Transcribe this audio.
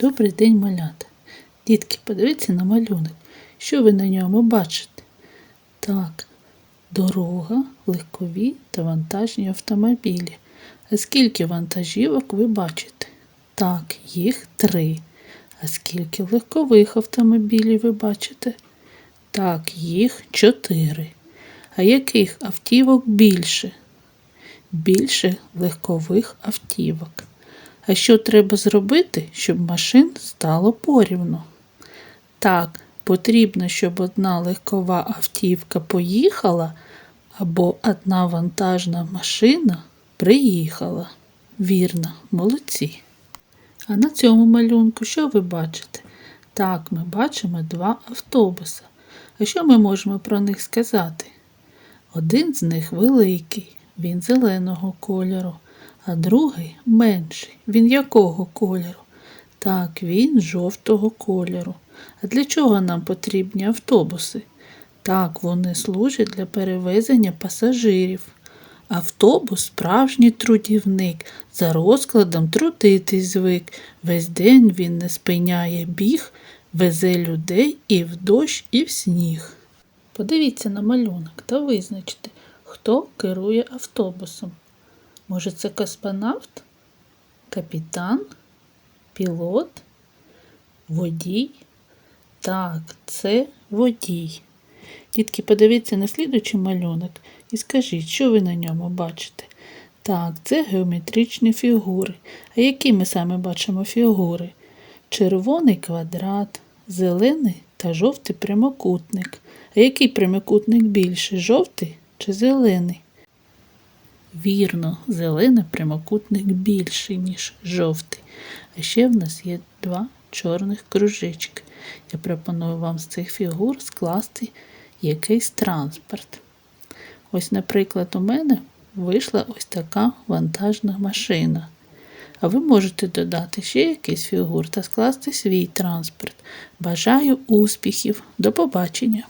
Добрий день, малята. Дітки, подивіться на малюнок. Що ви на ньому бачите? Так, дорога, легкові та вантажні автомобілі. А скільки вантажівок ви бачите? Так, їх три. А скільки легкових автомобілів ви бачите? Так, їх чотири. А яких автівок більше? Більше легкових автівок. А що треба зробити, щоб машин стало порівну? Так, потрібно, щоб одна легкова автівка поїхала, або одна вантажна машина приїхала. Вірно, молодці. А на цьому малюнку що ви бачите? Так, ми бачимо два автобуси. А що ми можемо про них сказати? Один з них великий, він зеленого кольору, а другий менший. Він якого кольору? Так, він жовтого кольору. А для чого нам потрібні автобуси? Так, вони служать для перевезення пасажирів. Автобус справжній трудівник, за розкладом трудитись звик. Весь день він не спиняє біг, везе людей і в дощ, і в сніг. Подивіться на малюнок та визначте, хто керує автобусом. Може, це космонавт, капітан, пілот, водій? Так, це водій. Дітки, подивіться на слідуючий малюнок і скажіть, що ви на ньому бачите? Так, це геометричні фігури. А які ми саме бачимо фігури? Червоний квадрат, зелений та жовтий прямокутник. А який прямокутник більше, жовтий чи зелений? Вірно, зелений прямокутник більший, ніж жовтий. А ще в нас є два чорних кружечки. Я пропоную вам з цих фігур скласти якийсь транспорт. Ось, наприклад, у мене вийшла ось така вантажна машина. А ви можете додати ще якийсь фігур та скласти свій транспорт. Бажаю успіхів! До побачення!